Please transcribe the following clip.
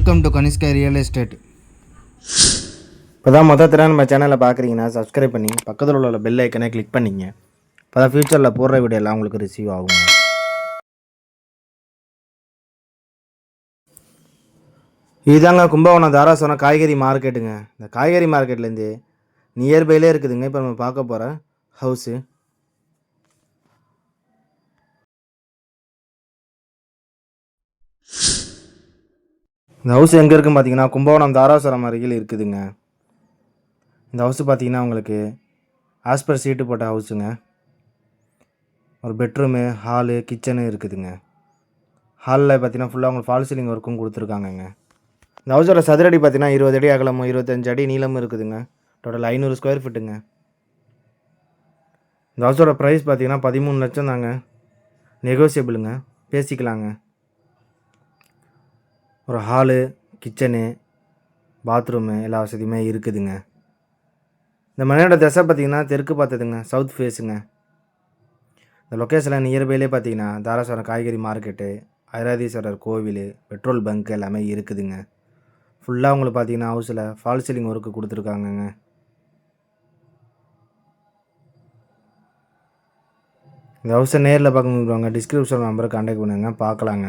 Welcome to Kanishka real estate இப்போ தான் திறன் நம்ம சேனலை பார்க்குறீங்கன்னா சப்ஸ்கிரைப் பண்ணி பக்கத்தில் உள்ள பெல் ஐக்கனை கிளிக் பண்ணிங்க. இப்போ தான் ஃப்யூச்சரில் போடுற வீடியோ எல்லாம் உங்களுக்கு ரிசீவ் ஆகுங்க இதுதாங்க கும்பகோணம் தாராசுரம் காய்கறி மார்க்கெட்டுங்க இந்த காய்கறி மார்க்கெட்லேருந்து நியர்பைலே இருக்குதுங்க. இப்போ நம்ம பார்க்க போகிற ஹவுஸு இந்த ஹவுஸ் எங்கே இருக்குன்னு பார்த்தீங்கன்னா கும்பகோணம் தாராசுரம் அருகில் இருக்குதுங்க. இந்த ஹவுஸ் பார்த்தீங்கன்னா உங்களுக்கு ஆஸ்பர் சீட்டு போட்ட ஹவுஸுங்க ஒரு பெட்ரூமு ஹாலு கிச்சனு இருக்குதுங்க. ஹாலில் பார்த்தீங்கன்னா ஃபுல்லாக உங்களுக்கு ஃபால் சீலிங் ஒர்க்கும் கொடுத்துருக்காங்கங்க. இந்த ஹவுஸோட சதுரடி பார்த்தீங்கன்னா இருபது அடி அகலமும் இருபத்தஞ்சு அடி நீளமும் இருக்குதுங்க. டோட்டல் ஐநூறு ஸ்கொயர் ஃபீட்டுங்க இந்த ஹவுஸோட ப்ரைஸ் பார்த்தீங்கன்னா பதிமூணு லட்சம் தாங்க. நெகோசியபிளுங்க பேசிக்கலாங்க. ஒரு ஹாலு கிச்சனு பாத்ரூமு எல்லா வசதியுமே இருக்குதுங்க. இந்த மனையோட திசை பார்த்தீங்கன்னா தெற்கு பார்த்ததுங்க சவுத் ஃபேஸுங்க. இந்த லொக்கேஷனில் நியர்பைலே பார்த்தீங்கன்னா தாராசுரம் காய்கறி மார்க்கெட்டு ஐராதீஸ்வரர் கோவில் பெட்ரோல் பங்க் எல்லாமே இருக்குதுங்க. ஃபுல்லாக உங்களுக்கு பார்த்தீங்கன்னா ஹவுஸில் ஃபால் சீலிங் ஒர்க்கு கொடுத்துருக்காங்கங்க. இந்த ஹவுஸை நேரில் பார்க்க முடியுவாங்க டிஸ்கிரிப்ஷன் நம்பரை கான்டாக்ட் பண்ணுங்க பார்க்கலாங்க.